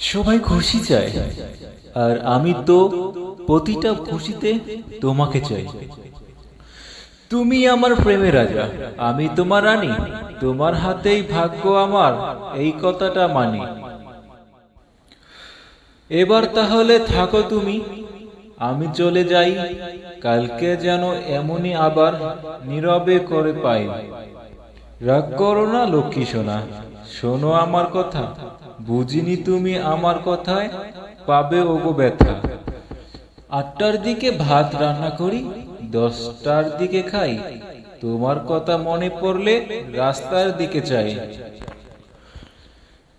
সবাই খুশি চায়। আর আমি তো প্রতিটা খুশিতে তোমাকে চাই। তুমি আমার প্রেমের রাজা, আমি তোমার রানী, তোমার হাতেই ভাগ্য আমার, এই কথাটা মানি। এবার তাহলে থাকো তুমি, আমি চলে যাই, কালকে যেন এমনই আবার নীরবে করে পাই। রাগ করো না, লক্ষ্মী সোনা, শোনো আমার কথা। বুঝিনি তুমি আমার কথায়, পাবে ওগো ব্যথা। আটটার দিকে ভাত রান্না করি, দশটার দিকে খাই। তোমার কথা মনে পড়লে রাস্তার দিকে চাই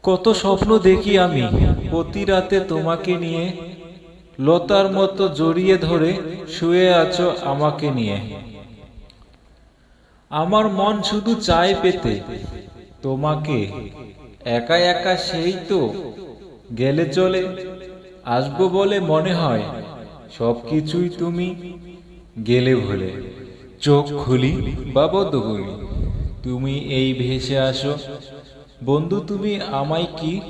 কত স্বপ্ন দেখি আমি প্রতি রাতে তোমাকে নিয়ে। লতার মতো জড়িয়ে ধরে শুয়ে আছো আমাকে নিয়ে। আমার মন শুধু চায় পেতে, তোমাকে। একা একা সেই তো গেলে চলে, আসব বলে মনে হয়। সব কিছুই তুমি গেলে ভুলে। চোখ খুলি বা বদ্ধ করি তুমি এই ভেসে আসো। বন্ধু, তুমি আমায় কি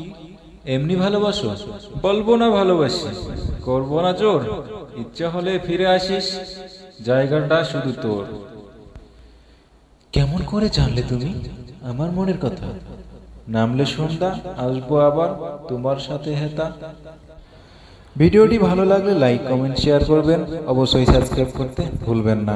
এমনি ভালোবাসো? বলব না ভালোবাসি, করব না জোর। ইচ্ছা হলে ফিরে আসিস, জায়গাটা শুধু তোর। কেমন করে জানলে তুমি? আমার মনের কথা। নামলে সন্ধ্যা, আসব আবার তোমার সাথে হেতা। ভিডিওটি ভালো লাগলে লাইক কমেন্ট শেয়ার করবেন। অবশ্যই সাবস্ক্রাইব করতে ভুলবেন না।